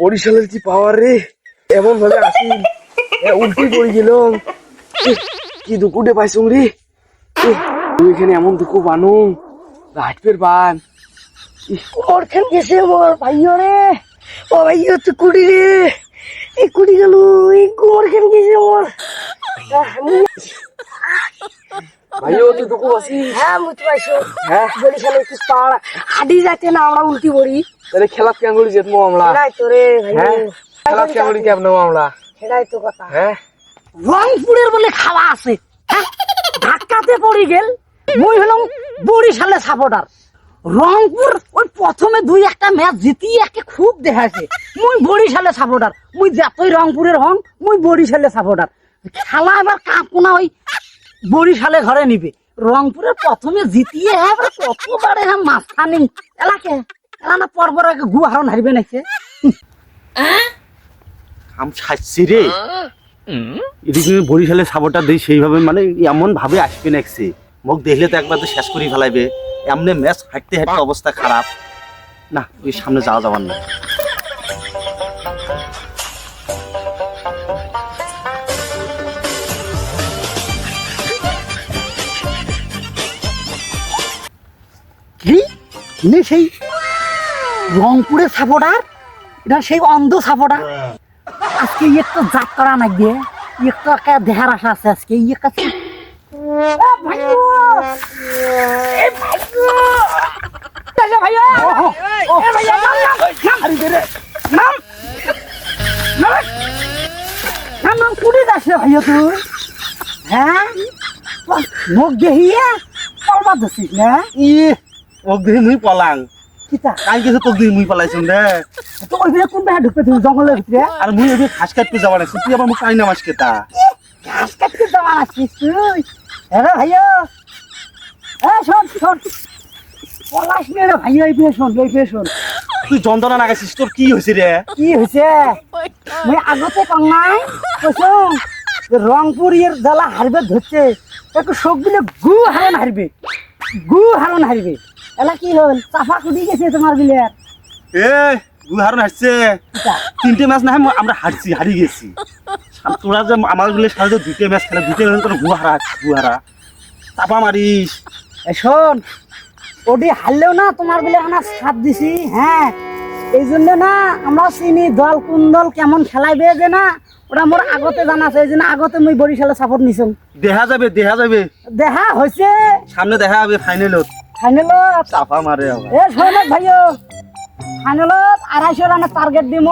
বরিশালের কি পাওয়ার রে? এমন ভাবে আসি। উল্টি পড়ে গেলাম কি দুকুটে পাইছুম রে তুই এখানে এমন দুকু বানু। হাটপের বান। ওরখান গেছে মোর ভাইও রে। ও ভাইও তুই কুড়ি রে। এই কুড়ি গেল। এই গোরখান গেছে মুই- ভাইও তুই হ্যাঁ হ্যাঁ? পাড়া। যাচ্ছে না আমরা উল্টি পড়ি যেতমো আমরা। হ্যাঁ? খেলা ভাই কেমন আমরা? সেটাই তো কথা। রংপুরের বলে খাওয়া আছে? ধাক্কাতে পড়ি গেল। মুই হলাম বরিশালে সাপোর্টার রংপুর ওই প্রথমে দুই একটা ম্যাচ জিতিয়ে একে খুব দেখাইছে। মুই বরিশালে সাপোর্টার মুই যতই রংপুরের হন মুই বরিশালে সাপোর্টার খেলা এবার কাপুনা ওই। বরিশালে ঘরে নিবে। রংপুরের প্রথমে জিতিয়ে এবার কতবারে হ্যাঁ মাথা নেই এলাকে এলা না পরপর গু হারন হারবে নাকি? আম রে। এদিকে সাপোর্টার দিই, সেইভাবে মানে এমন ভাবে আসবে নেক্সে মোক দেখলে তো একবার তো শেষ করে ফেলাইবে। এমনি ম্যাচ হাঁটতে হাঁটতে অবস্থা খারাপ। না ওই সামনে যাওয়া যাবার না। নে সেই রংপুরের সাপোর্টার এটা সেই অন্ধ সাপোর্টার। আজকে একটু যাত্রা না গিয়ে একটু একটা দেহার আশা আছে আজকে ইয়ে কাছে ভাইয়া তুই। হ্যাঁ? মুখ দেখিয়ে কলবা ধরছিস না ইয়ে মোক দেখি মুই পলাং। কিতা? তোক দেখি মুই পলাইছুন রে তো ওই ভিতরে কোন বেহা ঢুকবে তুমি জঙ্গলের ভিতরে? আর মুই এবার ঘাস কাটতে যাওয়া না তুই আবার মুখ কাই না মাস কেতা ঘাস কাটতে যাওয়া আসছিস তুই? হ্যাঁ ভাইয়া। হ্যাঁ শোন শোন। পলাশ নে রে ভাইয়া এই পেয়ে শোন এই পেয়ে শোন তুই যন্ত্রণা লাগাইছিস তোর কি হয়েছে রে? কি হয়েছে মুই আগতে কম নাই রংপুর জ্বালা হারবে ধরছে একটু শোক দিলে গু হারন হারবে। গু হারন হারবে। এলা কি হল চাফা খুদি গেছে তোমার বিলে এ গুহারন হাসছে কিতা তিনটে ম্যাচ না আমরা হারছি হারিয়ে গেছি। তোরা যে আমারগুলো যে দুটো ম্যাচ খেলা দুটো ম্যাচ তোর গুহারা গুহারা। চাপা মারিস। শোন ওটি হারলেও না তোমার বলে আমরা সাথ দিছি হ্যাঁ? এই জন্য না আমরা চিনি দল কোন দল কেমন খেলাইবে যে না ওটা মোর আগতে জানা আছে এই জন্য আগতে মুই বরিশালে সাপোর্ট নিছম দেখা যাবে দেখা যাবে। দেখা হয়েছে সামনে দেখা যাবে ফাইনালত ফাইনালত। চাপা মারে আবার। এ শোনক ভাইও ফাইনালত আড়াইশো রানের টার্গেট দিব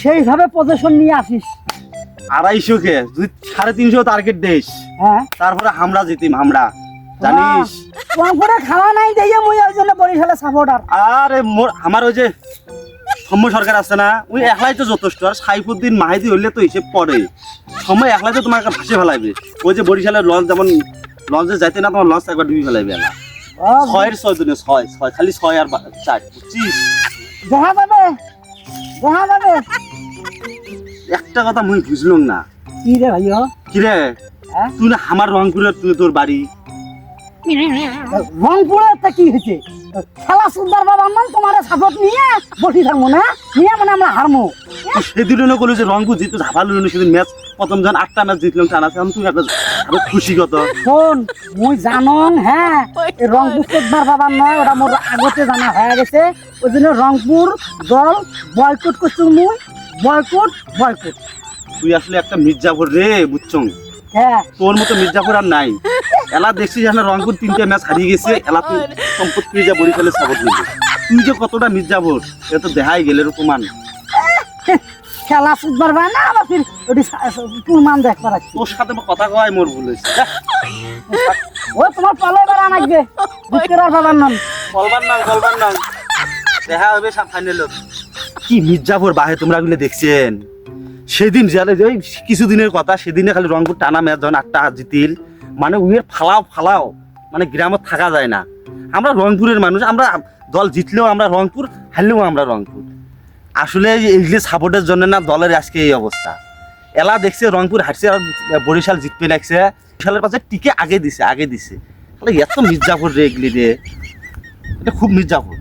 সেইভাবে পজিশন নিয়ে আসিস। আড়াইশো কে? দুই সাড়ে তিনশো টার্গেট দেশ হ্যাঁ। তারপরে আমরা জিতিম আমরা জানিস? রংপুরে খাওয়া নাই দিয়ে মুই ওই জন্য বরিশালে সাপোর্টার আরে মোর আমার ওই যে সৌম্য সরকার আছে না ওই একলাই তো যথেষ্ট। আর সাইফুদ্দিন মাহিদি হইলে তো হিসেব পড়ে। সময় একলাই তো তোমাকে ভাসে ফেলাইবে। ওই যে বরিশালের লঞ্চ যেমন লঞ্চে যাইতে না তোমার লঞ্চ একবার ডুবি ফেলাইবে এলা। ছয়ের ছয় দিনে ছয় ছয় খালি ছয় আর চার দেখা যাবে দেখা যাবে। একটা কথা মুই বুঝলাম না। কি রে ভাইও কিরে হ্যাঁ? তুই না আমার রংপুরের তুই তোর বাড়ি রংপুরে তা কি হয়েছে খেলা সুন্দর বাবা মান তোমার সাপোর্ট নিয়ে বসি থাকব না? নিয়ে মানে আমরা হারমো তুই সেদিনও কইলো যে রংপুর জিতে ঝাপালো সেদিন ম্যাচ প্রথম যখন আটটা ম্যাচ জিতলাম টানা তুই একটা খুশি কত শোন মুই জানং হ্যাঁ রংপুর চোদ্দার বাবার নয় ওটা মোর আগতে জানা হয়ে গেছে। ওই জন্য রংপুর দল বয়কট করছ মুই বয়কট বয়কট। তুই আসলে একটা মির্জাপুর রে বুঝছং? হ্যাঁ। তোর মতো মির্জাপুর আর নাই। এলা দেখছিস এখন রংপুর তিনটে ম্যাচ হারিয়ে গেছে এলা তুই সম্পত্তি যা বরিশালে সাপোর্ট নিবি তুই যে কতটা মির্জাপুর এটা তো দেখাই গেলে প্রমাণ। খেলা সুন্দর বাই না আবার ফির ওটি প্রমাণ দেখবার আছে তোর সাথে কথা কয় মোর ভুল হয়েছে ও তোমার পলে বেড়া নাকবে। বিক্রার বাবার নাম বলবার নাম বলবার নাম দেখা হবে ফাইনাল কি মির্জাপুর বাহে তোমরা গুলো দেখছেন? সেদিন যে ওই কিছুদিনের কথা সেদিনে খালি রংপুর টানা ম্যাচ যখন আটটা হাত জিতিল মানে উইয়ের ফালাও ফালাও মানে গ্রামে থাকা যায় না। আমরা রংপুরের মানুষ আমরা দল জিতলেও আমরা রংপুর হারলেও আমরা রংপুর। আসলে ইংলিশ সাপোর্টের জন্য না দলের আজকে এই অবস্থা। এলা দেখছে রংপুর হারছে বরিশাল জিতবে লাগছে বরিশালের পাশে টিকে আগে দিছে আগে দিছে। তাহলে এত মির্জাপুর রে এগুলি রে। এটা খুব মির্জাপুর।